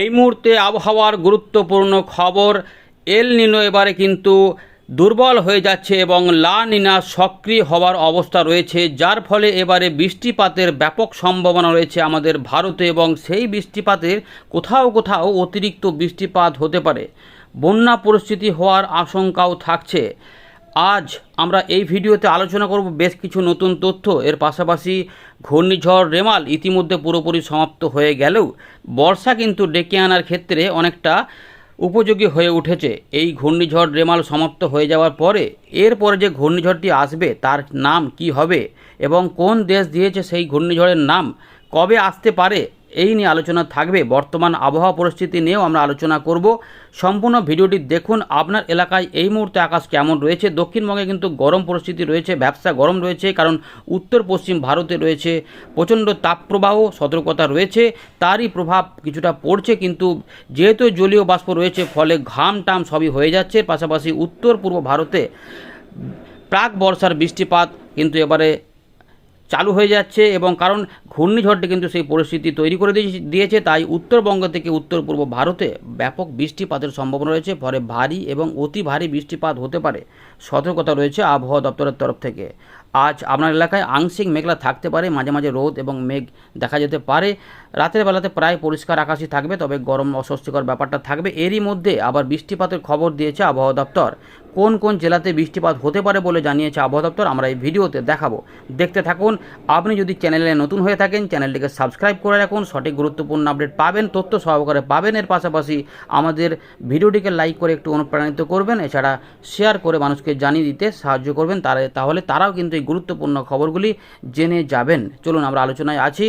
এই মুহূর্তে আবহাওয়ার গুরুত্বপূর্ণ খবর, এল নিনো এবারে কিন্তু দুর্বল হয়ে যাচ্ছে এবং লা নিনা সক্রিয় হওয়ার অবস্থা রয়েছে, যার ফলে এবারে বৃষ্টিপাতের ব্যাপক সম্ভাবনা রয়েছে আমাদের ভারতে এবং সেই বৃষ্টিপাতের কোথাও কোথাও অতিরিক্ত বৃষ্টিপাত হতে পারে। বন্যা পরিস্থিতি হওয়ার আশঙ্কাও থাকছে। আজ আমরা এই ভিডিওতে আলোচনা করব বেশ কিছু নতুন তথ্য। এর পাশাপাশি ঘূর্ণিঝড় রেমাল ইতিমধ্যে পুরোপুরি সমাপ্ত হয়ে গেলেও বর্ষা কিন্তু ডেকে আনার ক্ষেত্রে অনেকটা উপযোগী হয়ে উঠেছে। এই ঘূর্ণিঝড় রেমাল সমাপ্ত হয়ে যাওয়ার পরে এরপরে যে ঘূর্ণিঝড়টি আসবে তার নাম কি হবে এবং কোন দেশ দিয়েছে সেই ঘূর্ণিঝড়ের নাম কবে আসতে পারে এই নিয়ে আলোচনা থাকবে। বর্তমান আবহাওয়া পরিস্থিতি নিয়েও আমরা আলোচনা করব। সম্পূর্ণ ভিডিওটি দেখুন। আপনার এলাকায় এই মুহূর্তে আকাশ কেমন রয়েছে? দক্ষিণবঙ্গে কিন্তু গরম পরিস্থিতি রয়েছে, ব্যবসা গরম রয়েছে, কারণ উত্তর পশ্চিম ভারতে রয়েছে, প্রচণ্ড তাপপ্রবাহ, সতর্কতা রয়েছে, তারই প্রভাব কিছুটা পড়ছে, কিন্তু যেহেতু জলীয় বাষ্প রয়েছে, ফলে ঘাম টাম সবই হয়ে যাচ্ছে। পাশাপাশি উত্তর পূর্ব ভারতে প্রাক বর্ষার বৃষ্টিপাত কিন্তু এবারে চালু হয়ে যাচ্ছে এবং কারণ ঘূর্ণিঝড়টি কিন্তু সেই পরিস্থিতি তৈরি করে দিয়ে- দিয়েছে, তাই উত্তরবঙ্গ থেকে উত্তর পূর্ব ভারতে ব্যাপক বৃষ্টিপাতের সম্ভাবনা রয়েছে, ফলে ভারী এবং অতি ভারী বৃষ্টিপাত হতে পারে। সতর্কতা রয়েছে আবহাওয়া দপ্তরের তরফ থেকে। আজ আপনার এলাকায় আংশিক মেঘলা থাকতে পারে, মাঝে মাঝে রোদ এবং মেঘ দেখা যেতে পারে। রাতের বেলাতে প্রায় পরিষ্কার আকাশই থাকবে, তবে গরম অস্বস্তিকর ব্যাপারটা থাকবে। এরই মধ্যে আবার বৃষ্টিপাতের খবর দিয়েছে আবহাওয়া দপ্তর। কোন কোন জেলাতে বৃষ্টিপাত হতে পারে বলে জানিয়েছে আবহাওয়া দপ্তর, আমরা এই ভিডিওতে দেখাবো। দেখতে থাকুন, আপনি যদি চ্যানেলে নতুন হয়ে থাকেন, চ্যানেলটিকে সাবস্ক্রাইব করে রাখুন, সঠিক গুরুত্বপূর্ণ আপডেট পাবেন, তথ্য সহকারে পাবেন। এর পাশাপাশি আমাদের ভিডিওটিকে লাইক করে একটু অনুপ্রাণিত করবেন, এছাড়া শেয়ার করে মানুষকে জানিয়ে দিতে সাহায্য করবেন, তারা, তাহলে তারাও কিন্তু এই গুরুত্বপূর্ণ খবরগুলি জেনে যাবেন। চলুন, আমরা আলোচনায় আছি।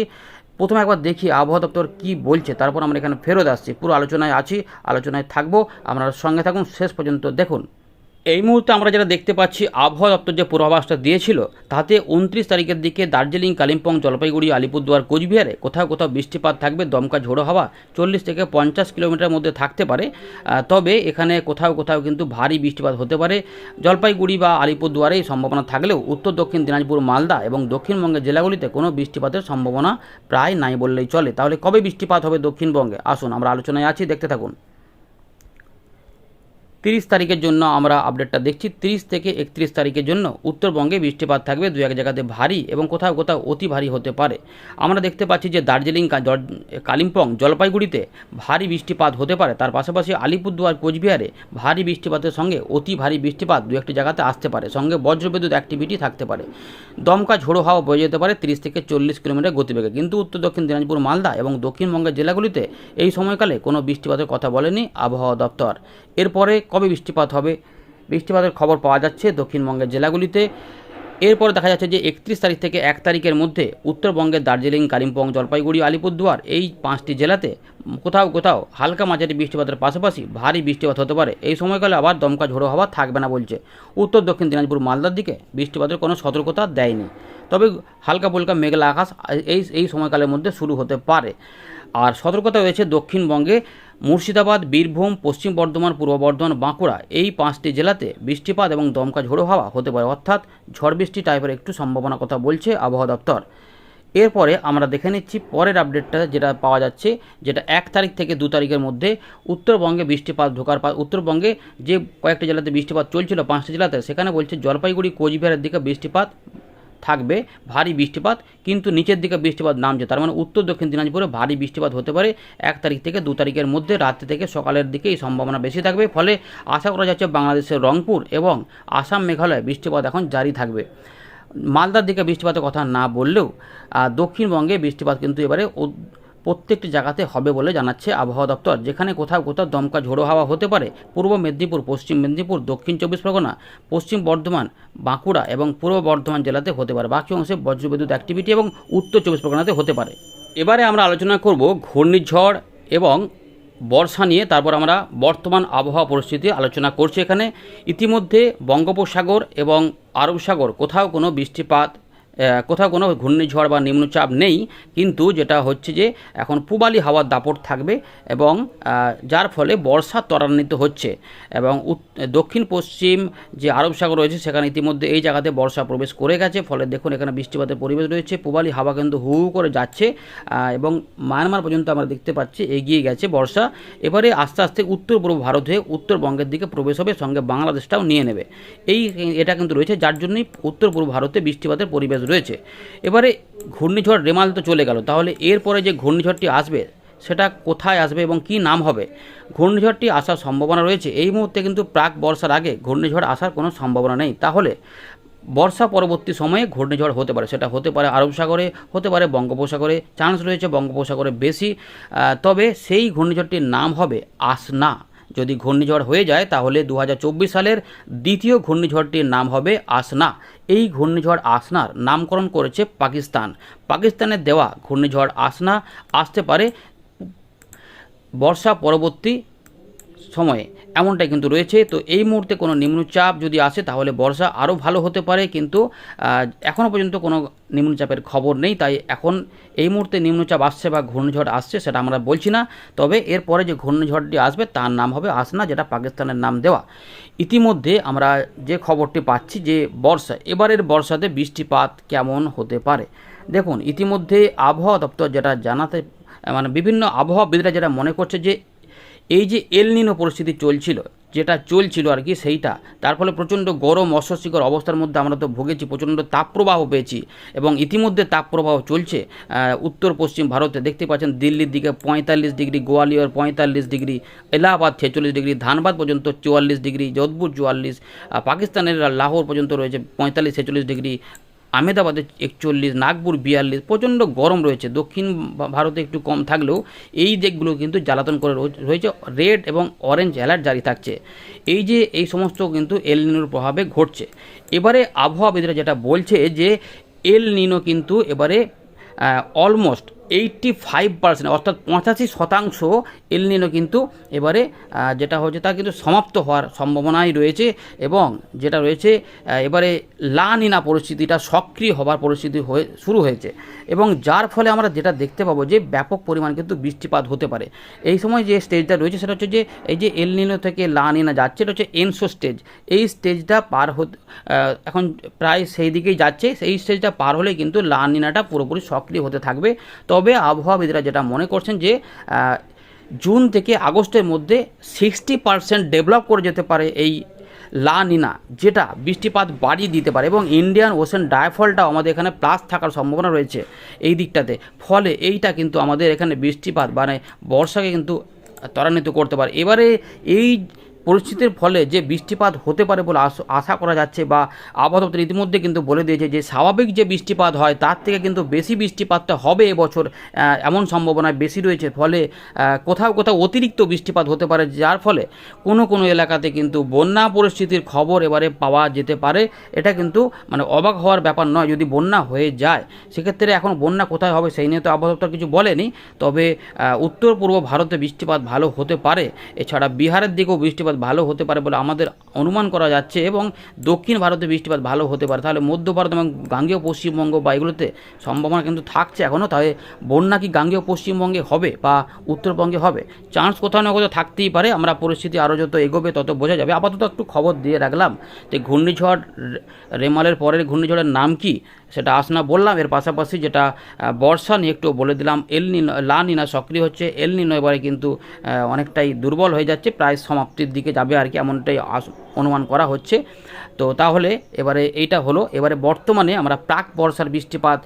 প্রথমে একবার দেখি আবহাওয়া দপ্তর কী বলছে, তারপর আমরা এখানে ফেরত আসছি। পুরো আলোচনায় আছি, আলোচনায় থাকব আপনারা সঙ্গে থাকুন, শেষ পর্যন্ত দেখুন। এই মুহূর্তে আমরা যেটা দেখতে পাচ্ছি, আবহাওয়া দপ্তর যে পূর্বাভাসটা দিয়েছিল, তাতে উনত্রিশ তারিখের দিকে দার্জিলিং, কালিম্পং, জলপাইগুড়ি, আলিপুরদুয়ার, কোচবিহারে কোথাও কোথাও বৃষ্টিপাত থাকবে, দমকা ঝোড়ো হাওয়া চল্লিশ থেকে পঞ্চাশ কিলোমিটার মধ্যে থাকতে পারে। তবে এখানে কোথাও কোথাও কিন্তু ভারী বৃষ্টিপাত হতে পারে। জলপাইগুড়ি বা আলিপুরদুয়ারে সম্ভাবনা থাকলেও উত্তর দক্ষিণ দিনাজপুর, মালদা এবং দক্ষিণবঙ্গের জেলাগুলিতে কোনো বৃষ্টিপাতের সম্ভাবনা প্রায় নাই বললেই চলে। তাহলে কবে বৃষ্টিপাত হবে দক্ষিণবঙ্গে? আসুন, আমরা আলোচনায় আছি, দেখতে থাকুন। তিরিশ তারিখের জন্য আমরা আপডেটটা দেখছি। তিরিশ থেকে একত্রিশ তারিখের জন্য উত্তরবঙ্গে বৃষ্টিপাত থাকবে। দু এক জায়গাতে ভারী এবং কোথাও কোথাও অতি ভারী হতে পারে। আমরা দেখতে পাচ্ছি যে দার্জিলিং কালিম্পং, জলপাইগুড়িতে ভারী বৃষ্টিপাত হতে পারে। তার পাশাপাশি আলিপুরদুয়ার, কোচবিহারে ভারী বৃষ্টিপাতের সঙ্গে অতি ভারী বৃষ্টিপাত দু একটি জায়গাতে আসতে পারে। সঙ্গে বজ্রবিদ্যুৎ অ্যাক্টিভিটি থাকতে পারে। দমকা ঝোড়ো হাওয়া বয়ে যেতে পারে তিরিশ থেকে চল্লিশ কিলোমিটার গতিবেগে। কিন্তু উত্তর দক্ষিণ দিনাজপুর, মালদা এবং দক্ষিণবঙ্গের জেলাগুলিতে এই সময়কালে কোনো বৃষ্টিপাতের কথা বলেনি আবহাওয়া দপ্তর। এরপরে কবে বৃষ্টিপাত হবে? বৃষ্টিপাতের খবর পাওয়া যাচ্ছে দক্ষিণবঙ্গের জেলাগুলিতে। এরপরে দেখা যাচ্ছে যে একত্রিশ তারিখ থেকে এক তারিখের মধ্যে উত্তরবঙ্গের দার্জিলিং, কালিম্পং, জলপাইগুড়ি, আলিপুরদুয়ার এই পাঁচটি জেলাতে কোথাও কোথাও হালকা মাঝারি বৃষ্টিপাতের পাশাপাশি ভারী বৃষ্টিপাত হতে পারে। এই সময়কালে আবার দমকা ঝোড়ো হওয়া থাকবে না বলছে। উত্তর দক্ষিণ দিনাজপুর, মালদার দিকে বৃষ্টিপাতের কোনো সতর্কতা দেয়নি। তবে হালকা ফুলকা মেঘলা আকাশ এই এই সময়কালের মধ্যে শুরু হতে পারে। আর সতর্কতা রয়েছে দক্ষিণবঙ্গে মুর্শিদাবাদ, বীরভূম, পশ্চিম বর্ধমান, পূর্ব বর্ধমান, বাঁকুড়া এই পাঁচটি জেলাতে বৃষ্টিপাত এবং দমকা ঝোড়ো হাওয়া হতে পারে। অর্থাৎ ঝড় বৃষ্টি টাইপের একটু সম্ভাবনা কথা বলছে আবহাওয়া দপ্তর। এরপরে আমরা দেখে নিচ্ছি পরের আপডেটটা যেটা পাওয়া যাচ্ছে, যেটা এক তারিখ থেকে দু তারিখের মধ্যে উত্তরবঙ্গে বৃষ্টিপাত ঢোকার উত্তরবঙ্গে যে কয়েকটি জেলাতে বৃষ্টিপাত চলছিল, পাঁচটি জেলাতে, সেখানে বলছে জলপাইগুড়ি, কোচবিহারের দিকে বৃষ্টিপাত থাকবে ভারী বৃষ্টিপাত, কিন্তু নিচের দিকে বৃষ্টিপাত নামছে। তার মানে উত্তর দক্ষিণ দিনাজপুরে ভারী বৃষ্টিপাত হতে পারে এক তারিখ থেকে দু তারিখের মধ্যে, রাত্রি থেকে সকালের দিকে এই সম্ভাবনা বেশি থাকবে। ফলে আশা করা যাচ্ছে বাংলাদেশের রংপুর এবং আসাম মেঘালয় বৃষ্টিপাত এখন জারি থাকবে। মালদার দিকে বৃষ্টিপাতের কথা না বললেও দক্ষিণবঙ্গে বৃষ্টিপাত কিন্তু এবারে প্রত্যেকটি জায়গাতে হবে বলে জানাচ্ছে আবহাওয়া দপ্তর। যেখানে কোথাও কোথাও দমকা ঝোড়ো হাওয়া হতে পারে। পূর্ব মেদিনীপুর, পশ্চিম মেদিনীপুর, দক্ষিণ চব্বিশ পরগনা, পশ্চিম বর্ধমান, বাঁকুড়া এবং পূর্ব বর্ধমান জেলাতে হতে পারে। বাকি অংশে বজ্রবিদ্যুৎ অ্যাক্টিভিটি এবং উত্তর চব্বিশ পরগনাতে হতে পারে। এবারে আমরা আলোচনা করব ঘূর্ণিঝড় এবং বর্ষা নিয়ে। তারপর আমরা বর্তমান আবহাওয়া পরিস্থিতি আলোচনা করছি এখানে। ইতিমধ্যে বঙ্গোপসাগর এবং আরব সাগর কোথাও কোনো বৃষ্টিপাত কোথাও কোনো ঘূর্ণিঝড় বা নিম্নচাপ নেই, কিন্তু যেটা হচ্ছে যে এখন পূবালি হাওয়ার দাপট থাকবে এবং যার ফলে বর্ষা ত্বরান্বিত হচ্ছে এবং দক্ষিণ পশ্চিম যে আরব সাগর রয়েছে সেখানে ইতিমধ্যে এই জায়গাতে বর্ষা প্রবেশ করে গেছে। ফলে দেখুন এখানে বৃষ্টিপাতের পরিবেশ রয়েছে, পূবালি হাওয়া কিন্তু হু করে যাচ্ছে এবং মায়ানমার পর্যন্ত আমরা দেখতে পাচ্ছি এগিয়ে গেছে বর্ষা। এবারে আস্তে আস্তে উত্তর পূর্ব ভারত হয়ে উত্তরবঙ্গের দিকে প্রবেশ হবে, সঙ্গে বাংলাদেশটাও নিয়ে নেবে। এই, এটা কিন্তু রয়েছে, যার জন্যই উত্তর পূর্ব ভারতে বৃষ্টিপাতের পরিবেশ রয়েছে। এবারে ঘূর্ণিঝড় রেমাল তো চলে গেল। তাহলে এরপরে যে ঘূর্ণিঝড়টি আসবে, সেটা কোথায় আসবে এবং কি নাম হবে? ঘূর্ণিঝড়টি আসার সম্ভাবনা রয়েছে। এই মুহূর্তে কিন্তু প্রাক বর্ষার আগে ঘূর্ণিঝড় আসার কোনো সম্ভাবনা নেই। তাহলে বর্ষা পরবর্তী সময়ে ঘূর্ণিঝড় হতে পারে। সেটা হতে পারে আরব সাগরে, হতে পারে বঙ্গোপসাগরে। চান্স রয়েছে বঙ্গোপসাগরে বেশি। তবে সেই ঘূর্ণিঝড়টির নাম হবে আসনা। যদি ঘূর্ণিঝড় হয়ে যায়, তাহলে দু হাজার চব্বিশ সালের দ্বিতীয় ঘূর্ণিঝড়টির নাম হবে আসনা। এই ঘূর্ণিঝড় আসনার নামকরণ করেছে পাকিস্তান। পাকিস্তানের দেওয়া ঘূর্ণিঝড় আসনা আসতে পারে বর্ষা পরবর্তী সময়ে এমনটাই কিন্তু রয়েছে। তো এই মুহূর্তে কোনো নিম্নচাপ যদি আসে, তাহলে বর্ষা আরও ভালো হতে পারে। কিন্তু এখনও পর্যন্ত কোনো নিম্নচাপের খবর নেই। তাই এখন এই মুহূর্তে নিম্নচাপ আসছে বা ঘূর্ণিঝড় আসছে সেটা আমরা বলছি না। তবে এরপরে যে ঘূর্ণিঝড়টি আসবে, তার নাম হবে আসনা, যেটা পাকিস্তানের নাম দেওয়া। ইতিমধ্যে আমরা যে খবরটি পাচ্ছি যে বর্ষা, এবারের বর্ষাতে বৃষ্টিপাত কেমন হতে পারে? দেখুন, ইতিমধ্যে আবহাওয়া দপ্তর যেটা জানাতে মানে বিভিন্ন আবহাওয়াবিদরা যেটা মনে করছে যে এই যে এলনিনো পরিস্থিতি চলছিল, যেটা চলছিল আর কি সেইটা, তার ফলে প্রচণ্ড গরম, অস্বস্তিকর অবস্থার মধ্যে আমরা তো ভুগেছি, প্রচণ্ড তাপপ্রবাহ পেয়েছি এবং ইতিমধ্যে তাপপ্রবাহ চলছে উত্তর পশ্চিম ভারতে। দেখতে পাচ্ছেন দিল্লির দিকে পঁয়তাল্লিশ ডিগ্রি, গোয়ালিয়র পঁয়তাল্লিশ ডিগ্রি, এলাহাবাদ ছেচল্লিশ ডিগ্রি, ধানবাদ পর্যন্ত চুয়াল্লিশ ডিগ্রি, যোধপুর চুয়াল্লিশ পাকিস্তানের লাহোর পর্যন্ত রয়েছে পঁয়তাল্লিশ ছেচল্লিশ ডিগ্রি আহমেদাবাদে একচল্লিশ, নাগপুর বিয়াল্লিশ, প্রচণ্ড গরম রয়েছে। দক্ষিণ ভারতে একটু কম থাকলেও এই দিকগুলো কিন্তু জ্বালাতন করে রয়ে- রয়েছে। রেড এবং অরেঞ্জ অ্যালার্ট জারি থাকছে। এই যে এই সমস্ত কিন্তু এল নিনোর প্রভাবে ঘটছে। এবারে আবহাওয়াবিদরা যেটা বলছে যে এল নিনো কিন্তু এবারে অলমোস্ট এইটটি ফাইভ পার্সেন্ট অর্থাৎ পঁচাশি শতাংশ এলনিনো কিন্তু এবারে যেটা হচ্ছে তা কিন্তু সমাপ্ত হওয়ার সম্ভাবনাই রয়েছে এবং যেটা রয়েছে এবারে লা নিনা পরিস্থিতিটা সক্রিয় হবার পরিস্থিতি হয়ে শুরু হয়েছে এবং যার ফলে আমরা যেটা দেখতে পাবো যে ব্যাপক পরিমাণ কিন্তু বৃষ্টিপাত হতে পারে। এই সময় যে স্টেজটা রয়েছে সেটা হচ্ছে যে এই যে এলনিনো থেকে লা নিনা যাচ্ছে, এটা হচ্ছে এনসো স্টেজ এই স্টেজটা পার হতে এখন প্রায় সেই দিকেই যাচ্ছে, সেই স্টেজটা পার হলে কিন্তু লা নিনাটা পুরোপুরি সক্রিয় হতে থাকবে। তবে আবহাওয়াবিদরা যেটা মনে করছেন যে জুন থেকে আগস্টের মধ্যে সিক্সটি পার্সেন্ট ডেভেলপ করে যেতে পারে এই লা নিনা, যেটা বৃষ্টিপাত বাড়িয়ে দিতে পারে এবং ইন্ডিয়ান ওশেন ডায়ফলটাও আমাদের এখানে প্লাস থাকার সম্ভাবনা রয়েছে এই দিকটাতে। ফলে এইটা কিন্তু আমাদের এখানে বৃষ্টিপাত মানে বর্ষাকে কিন্তু ত্বরান্বিত করতে পারে। এবারে এই পরিস্থিতির ফলে যে বৃষ্টিপাত হতে পারে বলে আশা করা যাচ্ছে বা আবহাওয়া দপ্তর ইতিমধ্যে কিন্তু বলে দিয়েছে যে স্বাভাবিক যে বৃষ্টিপাত হয় তার থেকে কিন্তু বেশি বৃষ্টিপাতটা হবে এবছর এমন সম্ভাবনা বেশি রয়েছে। ফলে কোথাও কোথাও অতিরিক্ত বৃষ্টিপাত হতে পারে যার ফলে কোনো কোনো এলাকাতে কিন্তু বন্যা পরিস্থিতির খবর এবারে পাওয়া যেতে পারে। এটা কিন্তু মানে অবাক হওয়ার ব্যাপার নয় যদি বন্যা হয়ে যায়। সেক্ষেত্রে এখন বন্যা কোথায় হবে সেই নিয়ে তো আবহাওয়া দপ্তর কিছু বলেনি। তবে উত্তর পূর্ব ভারতে বৃষ্টিপাত ভালো হতে পারে। এছাড়া বিহারের দিকেও বৃষ্টিপাত ভালো হতে পারে বলে আমাদের অনুমান করা যাচ্ছে এবং দক্ষিণ ভারতে বৃষ্টিপাত ভালো হতে পারে। তাহলে মধ্য ভারত এবং গাঙ্গেয় পশ্চিমবঙ্গ বা এগুলোতে সম্ভাবনা কিন্তু থাকছে এখনও তাহলে বন্যা কি গাঙ্গেয় পশ্চিমবঙ্গে হবে বা উত্তরবঙ্গে হবে? চান্স কোথাও না কোথাও থাকতেই পারে। আমরা পরিস্থিতি আরও যত এগোবে তত বোঝা যাবে। আপাতত একটু খবর দিয়ে রাখলাম যে ঘূর্ণিঝড় রেমালের পরের ঘূর্ণিঝড়ের নাম কি সেটা আসনা বললাম। এর পাশাপাশি যেটা বর্ষা নিয়ে একটু বলে দিলাম। এল নিন লা নিনা সক্রিয় হচ্ছে। এল নিনো এবারে কিন্তু অনেকটাই দুর্বল হয়ে যাচ্ছে। প্রায় সমাপ্তির দিকে যাবে আর কি এমনটাই আস- অনুমান করা হচ্ছে। তো তাহলে এবারে এইটা হলো, এবারে বর্তমানে আমরা প্রাক বর্ষার বৃষ্টিপাত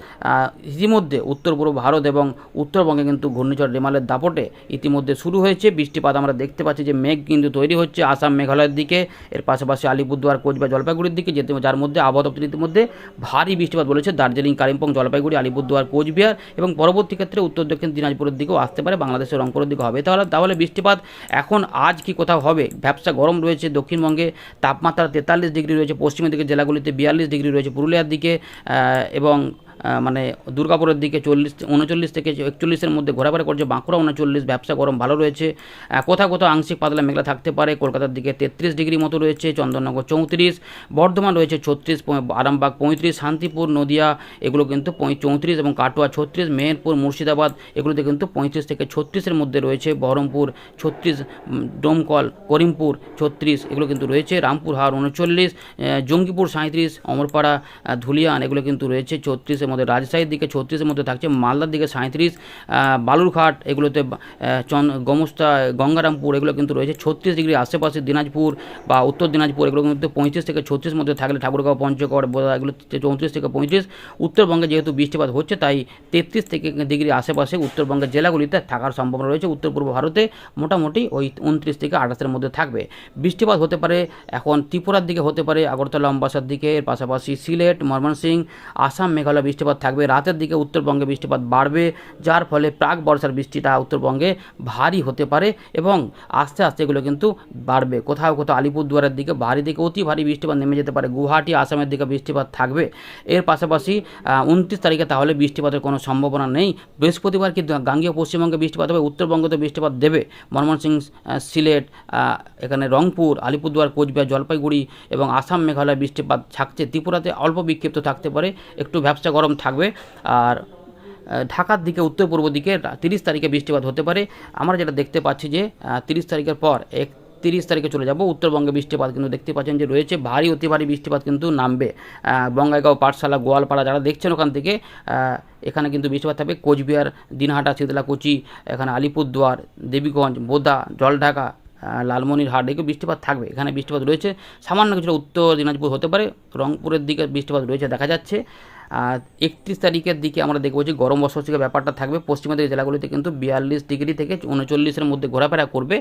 ইতিমধ্যে উত্তর পূর্ব ভারত এবং উত্তরবঙ্গে কিন্তু ঘূর্ণিঝড় রেমালের দাপটে ইতিমধ্যে শুরু হয়েছে। বৃষ্টিপাত আমরা দেখতে পাচ্ছি যে মেঘ কিন্তু তৈরি হচ্ছে আসাম, মেঘালয়ের দিকে, এর পাশাপাশি আলিপুরদুয়ার, কোচবিহার, জলপাইগুড়ির দিকে, যেতে যার মধ্যে আবহাওয়া দপ্তর ইতিমধ্যে ভারী বৃষ্টিপাত বলেছে। দার্জিলিং, কালিম্পং, জলপাইগুড়ি, আলিপুরদুয়ার, কোচবিহার এবং পরবর্তী ক্ষেত্রে উত্তর দক্ষিণ দিনাজপুরের দিকেও আসতে পারে। বাংলাদেশের রংপুরের দিকে হবে। তাহলে তাহলে বৃষ্টিপাত এখন আজ কি কোথাও হবে? ব্যবসা গরম রয়েছে দক্ষিণবঙ্গে। তাপমাত্রা তেতাল্লিশ ডিগ্রি রয়েছে পশ্চিমের দিকে জেলাগুলিতে বিয়াল্লিশ ডিগ্রি রয়েছে পুরুলিয়ার দিকে এবং মানে দুর্গাপুরের দিকে চল্লিশ, উনচল্লিশ থেকে একচল্লিশের মধ্যে ঘোরাফেরা করছে বাঁকুড়া উনচল্লিশ, ব্যবসা গরম ভালো রয়েছে। কোথাও কোথাও আংশিক পাতলা মেঘলা থাকতে পারে, কলকাতার দিকে তেত্রিশ ডিগ্রি মতো রয়েছে, চন্দননগর চৌত্রিশ, বর্ধমান রয়েছে ছত্রিশ আরামবাগ পঁয়ত্রিশ, শান্তিপুর, নদিয়া, এগুলো কিন্তু চৌত্রিশ এবং কাটোয়া ছত্রিশ, মেহেরপুর, মুর্শিদাবাদ এগুলোতে কিন্তু পঁয়ত্রিশ থেকে ছত্রিশের মধ্যে রয়েছে, বহরমপুর ছত্রিশ ডোমকল, করিমপুর ছত্রিশ এগুলো কিন্তু রয়েছে, রামপুরহাট উনচল্লিশ জঙ্গিপুর সাঁত্রিশ অমরপাড়া ধুলিয়ান এগুলো কিন্তু রয়েছে ছত্রিশের মধ্যে, রাজশাহীর দিকে ছত্রিশের মধ্যে থাকছে, মালদার দিকে সাঁত্রিশ বালুরঘাট এগুলোতে গমস্তা, গঙ্গারামপুর এগুলো কিন্তু রয়েছে, ছত্রিশ ডিগ্রি আশেপাশে দিনাজপুর বা উত্তর দিনাজপুর এগুলো কিন্তু পঁয়ত্রিশ থেকে ছত্রিশ মধ্যে থাকলে ঠাকুরগাঁও, পঞ্চগড়, বোদা, এগুলো চৌত্রিশ থেকে পঁয়ত্রিশ। উত্তরবঙ্গে যেহেতু বৃষ্টিপাত হচ্ছে, তাই তেত্রিশ থেকে ডিগ্রি আশেপাশে উত্তরবঙ্গের জেলাগুলিতে থাকার সম্ভাবনা রয়েছে। উত্তর পূর্ব ভারতে মোটামুটি ওই উনত্রিশ থেকে আঠাশের মধ্যে থাকবে। বৃষ্টিপাত হতে পারে, এখন ত্রিপুরার দিকে হতে পারে, আগরতলা, অম্বাসার দিকে, এর পাশাপাশি সিলেট, ময়মনসিংহ, আসাম, মেঘালয় বৃষ্টিপাত থাকবে। রাতের দিকে উত্তরবঙ্গে বৃষ্টিপাত বাড়বে, যার ফলে প্রাক বর্ষার বৃষ্টিটা উত্তরবঙ্গে ভারী হতে পারে এবং আস্তে আস্তে এগুলো কিন্তু বাড়বে। কোথাও কোথাও আলিপুরদুয়ারের দিকে ভারী দিকে অতি ভারী বৃষ্টিপাত নেমে যেতে পারে। গুয়াহাটি, আসামের দিকে বৃষ্টিপাত থাকবে। এর পাশাপাশি উনত্রিশ তারিখে তাহলে বৃষ্টিপাতের কোনো সম্ভাবনা নেই। বৃহস্পতিবার কি গাঙ্গীয় পশ্চিমবঙ্গে বৃষ্টিপাত হবে উত্তরবঙ্গে তো বৃষ্টিপাত দেবে। ময়মনসিংহ সিলেট এখানে রংপুর, আলিপুরদুয়ার, কোচবিহার, জলপাইগুড়ি এবং আসাম, মেঘালয় বৃষ্টিপাত থাকছে। ত্রিপুরাতে অল্প বিক্ষিপ্ত থাকতে পারে। একটু ব্যবসা গরম থাকবে। আর ঢাকার দিকে, উত্তর পূর্ব দিকে তিরিশ তারিখে বৃষ্টিপাত হতে পারে। আমরা যেটা দেখতে পাচ্ছি যে তিরিশ তারিখের পর এক তিরিশ তারিখে চলে যাব। উত্তরবঙ্গে বৃষ্টিপাত কিন্তু দেখতে পাচ্ছেন যে রয়েছে। ভারী, অতি ভারী বৃষ্টিপাত কিন্তু নামবে। বঙ্গাইগাঁও, পাঠশালা, গোয়ালপাড়া যারা দেখছেন ওখান থেকে এখানে কিন্তু বৃষ্টিপাত থাকবে। কোচবিহার, দিনহাটা, শীতলাকুচি, এখানে আলিপুরদুয়ার, দেবীগঞ্জ, বোদা, জলঢাকা লালমনিরহাট এগুলো বৃষ্টিপাত থাকবে। এখানে বৃষ্টিপাত রয়েছে। সামান্য কিছুটা উত্তর দিনাজপুর হতে পারে। রংপুরের দিকে বৃষ্টিপাত রয়েছে, দেখা যাচ্ছে। একত্রিশ তারিখের দিকে আমরা দেখব যে গরম বর্ষার ব্যাপারটা থাকবে। পশ্চিমের জেলাগুলিতে কিন্তু বিয়াল্লিশ ডিগ্রি থেকে উনচল্লিশের মধ্যে ঘোরাফেরা করবে।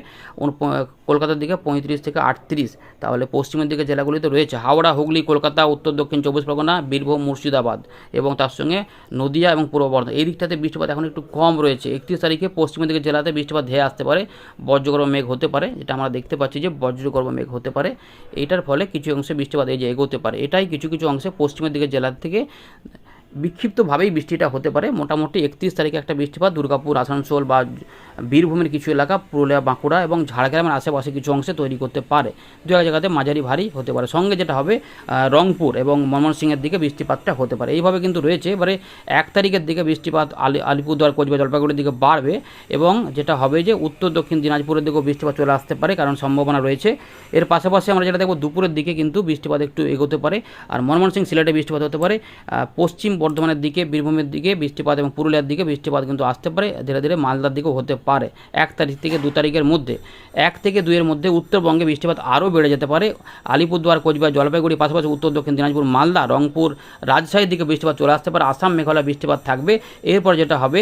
কলকাতার দিকে পঁয়ত্রিশ থেকে আটত্রিশ। তাহলে পশ্চিমের দিকে জেলাগুলিতে রয়েছে হাওড়া, হুগলি, কলকাতা, উত্তর, দক্ষিণ চব্বিশ পরগনা, বীরভূম, মুর্শিদাবাদ এবং তার সঙ্গে নদিয়া এবং পূর্ব বর্ধমান। এই দিকটাতে বৃষ্টিপাত এখন একটু কম রয়েছে। একত্রিশ তারিখে পশ্চিমের দিকে জেলাতে বৃষ্টিপাত ধেয়ে আসতে পারে। বজ্রগর্ভ মেঘ হতে পারে, যেটা আমরা দেখতে পাচ্ছি যে বজ্রগর্ভ মেঘ হতে পারে। এটার ফলে কিছু অংশে বৃষ্টিপাত এই যে এগোতে পারে। এটাই কিছু কিছু অংশে পশ্চিমের দিকে জেলার থেকে বিক্ষিপ্তভাবেই বৃষ্টিটা হতে পারে। মোটামুটি একত্রিশ তারিখে একটা বৃষ্টিপাত, দুর্গাপুর, আসানসোল বা বীরভূমের কিছু এলাকা, পুরুলিয়া, বাঁকুড়া এবং ঝাড়গ্রামের আশেপাশে কিছু অংশে তৈরি করতে পারে। দু এক জায়গাতে মাঝারি ভারী হতে পারে। সঙ্গে যেটা হবে রংপুর এবং ময়মনসিংহের দিকে বৃষ্টিপাতটা হতে পারে। এইভাবে কিন্তু রয়েছে। এবারে এক তারিখের দিকে বৃষ্টিপাত আলি, আলিপুরদুয়ার, কোচবিহার, জলপাইগুড়ির দিকে বাড়বে এবং যেটা হবে যে উত্তর, দক্ষিণ দিনাজপুরের দিকেও বৃষ্টিপাত চলে আসতে পারে কারণ সম্ভাবনা রয়েছে। এর পাশাপাশি আমরা যেটা দেখব, দুপুরের দিকে কিন্তু বৃষ্টিপাত একটু এগোতে পারে। আর ময়মনসিংহ সিলেটে বৃষ্টিপাত হতে পারে। পশ্চিম বর্ধমানের দিকে বীরভূমের দিকে বৃষ্টিপাত এবং পুরুলিয়ার দিকে বৃষ্টিপাত কিন্তু আসতে পারে। ধীরে ধীরে মালদার দিকেও হতে পারে। এক তারিখ থেকে দু তারিখের মধ্যে এক থেকে দুইয়ের মধ্যে উত্তরবঙ্গে বৃষ্টিপাত আরও বেড়ে যেতে পারে। আলিপুরদুয়ার কোচবিহার জলপাইগুড়ি পাশাপাশি উত্তর দক্ষিণ দিনাজপুর মালদা রংপুর রাজশাহীর দিকে বৃষ্টিপাত চলে আসতে পারে। আসাম মেঘালয় বৃষ্টিপাত থাকবে। এরপর যেটা হবে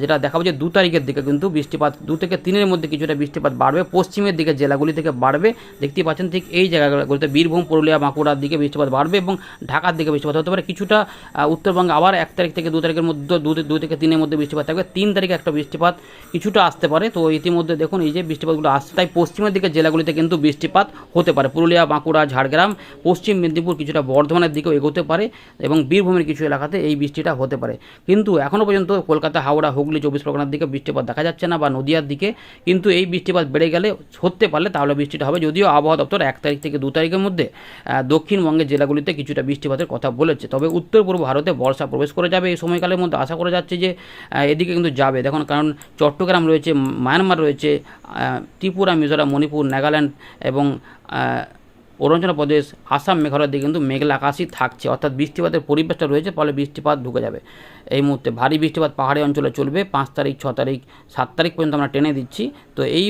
যেটা দেখাবো যে দু তারিখের দিকে কিন্তু বৃষ্টিপাত দু থেকে তিনের মধ্যে কিছুটা বৃষ্টিপাত বাড়বে। পশ্চিমের দিকে জেলাগুলি থেকে বাড়বে। দেখতেই পাচ্ছেন ঠিক এই জায়গাগুলোতে বীরভূম পুরুলিয়া বাঁকুড়ার দিকে বৃষ্টিপাত বাড়বে এবং ঢাকার দিকে বৃষ্টিপাত হতে পারে। কিছুটা আহ, উত্তরবঙ্গে আবার এক তারিখ থেকে দু তারিখের মধ্যে দু দু থেকে তিনের মধ্যে বৃষ্টিপাত থাকবে। তিন তারিখে একটা বৃষ্টিপাত কিছুটা আসতে পারে। তো ইতিমধ্যে দেখুন এই যে বৃষ্টিপাতগুলো আসছে, তাই পশ্চিমের দিকে জেলাগুলিতে কিন্তু বৃষ্টিপাত হতে পারে। পুরুলিয়া, বাঁকুড়া, ঝাড়গ্রাম, পশ্চিম মেদিনীপুর কিছুটা বর্ধমানের দিকেও এগোতে পারে এবং বীরভূমের কিছু এলাকাতে এই বৃষ্টিটা হতে পারে। কিন্তু এখনও পর্যন্ত কলকাতা, হাওড়া, হুগলি, চব্বিশ পরগনার দিকে বৃষ্টিপাত দেখা যাচ্ছে না বা নদিয়ার দিকে কিন্তু এই বৃষ্টিপাত বেড়ে গেলে হতে পারলে তাহলে বৃষ্টিটা হবে। যদিও আবহাওয়া দপ্তর এক তারিখ থেকে দু তারিখের মধ্যে দক্ষিণবঙ্গের জেলাগুলিতে কিছুটা বৃষ্টিপাতের কথা বলেছে। তবে উত্তর পূর্ব ভারতে বর্ষা প্রবেশ করে যাবে এই সময়কালের মধ্যে আশা করা যাচ্ছে যে এদিকে কিন্তু যাবে। দেখুন, কারণ চট্টগ্রাম রয়েছে, মায়ানমার রয়েছে ত্রিপুরা, মিজোরাম, মণিপুর, নাগাল্যান্ড এবং অরুণাচল প্রদেশ আসাম, মেঘালয়ের দিকে কিন্তু মেঘলা আকাশই থাকছে। অর্থাৎ বৃষ্টিপাতের পরিবেশটা রয়েছে, ফলে বৃষ্টিপাত ঢুকে যাবে। এই মুহূর্তে ভারী বৃষ্টিপাত পাহাড়ি অঞ্চলে চলবে। পাঁচ তারিখ, ছ তারিখ, সাত তারিখ পর্যন্ত আমরা টেনে দিচ্ছি। তো এই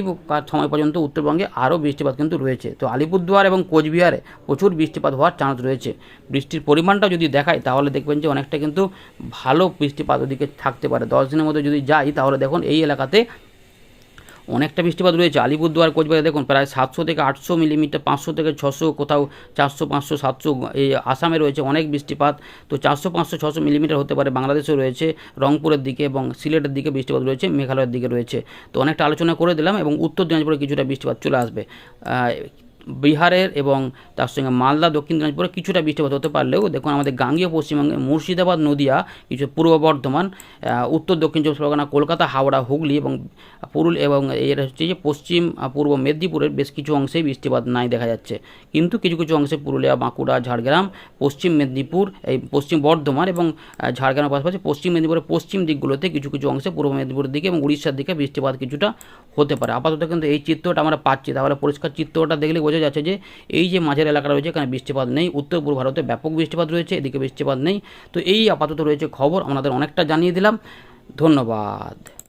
সময় পর্যন্ত উত্তরবঙ্গে আরও বৃষ্টিপাত কিন্তু রয়েছে। তো আলিপুরদুয়ার এবং কোচবিহারে প্রচুর বৃষ্টিপাত হওয়ার চান্স রয়েছে। বৃষ্টির পরিমাণটা যদি দেখায় তাহলে দেখবেন যে অনেকটা কিন্তু ভালো বৃষ্টিপাত ওদিকে থাকতে পারে। দশ দিনের মধ্যে যদি যাই, তাহলে দেখুন এই এলাকাতে অনেকটা বৃষ্টিপাত রয়েছে। আলিপুরদুয়ার, কোচবিহারে দেখুন, প্রায় সাতশো থেকে আটশো মিলিমিটার, পাঁচশো থেকে ছশো, কোথাও চারশো, পাঁচশো, সাতশো, এই আসামে রয়েছে অনেক বৃষ্টিপাত। তো চারশো, পাঁচশো, ছশো মিলিমিটার হতে পারে বাংলাদেশেও রয়েছে। রংপুরের দিকে এবং সিলেটের দিকে বৃষ্টিপাত রয়েছে, মেঘালয়ের দিকে রয়েছে। তো অনেকটা আলোচনা করে দিলাম এবং উত্তর দিনাজপুরে কিছুটা বৃষ্টিপাত চলে আসবে। বিহারের এবং তার সঙ্গে মালদা, দক্ষিণ দিনাজপুরে কিছুটা বৃষ্টিপাত হতে পারলেও দেখুন আমাদের গাঙ্গীয় পশ্চিমবঙ্গে মুর্শিদাবাদ, নদিয়া কিছু পূর্ব বর্ধমান উত্তর, দক্ষিণ চব্বিশ পরগনা, কলকাতা, হাওড়া, হুগলি এবং পুরুল এবং এর হচ্ছে যে পশ্চিম পূর্ব মেদিনীপুরের বেশ কিছু অংশেই বৃষ্টিপাত নাই দেখা যাচ্ছে। কিন্তু কিছু কিছু অংশে পুরুলিয়া, বাঁকুড়া, ঝাড়গ্রাম, পশ্চিম মেদিনীপুর, এই পশ্চিম বর্ধমান এবং ঝাড়গ্রামের পাশাপাশি পশ্চিম মেদিনীপুরের পশ্চিম দিকগুলোতে কিছু কিছু অংশে পূর্ব মেদিনীপুরের দিকে এবং উড়িষ্যার দিকে বৃষ্টিপাত কিছুটা হতে পারে। আপাতত কিন্তু এই চিত্রটা আমরা পাচ্ছি। তাহলে পরিষ্কার চিত্রটা দেখলে বোঝা যাচ্ছে যে এই যে মাঝের এলাকা রয়েছে, এখানে বৃষ্টিপাত নেই। উত্তর পূর্ব ভারতে ব্যাপক বৃষ্টিপাত রয়েছে, এদিকে বৃষ্টিপাত নেই। তো এই আপাতত রয়েছে খবর আমাদের অনেকটা জানিয়ে দিলাম। ধন্যবাদ।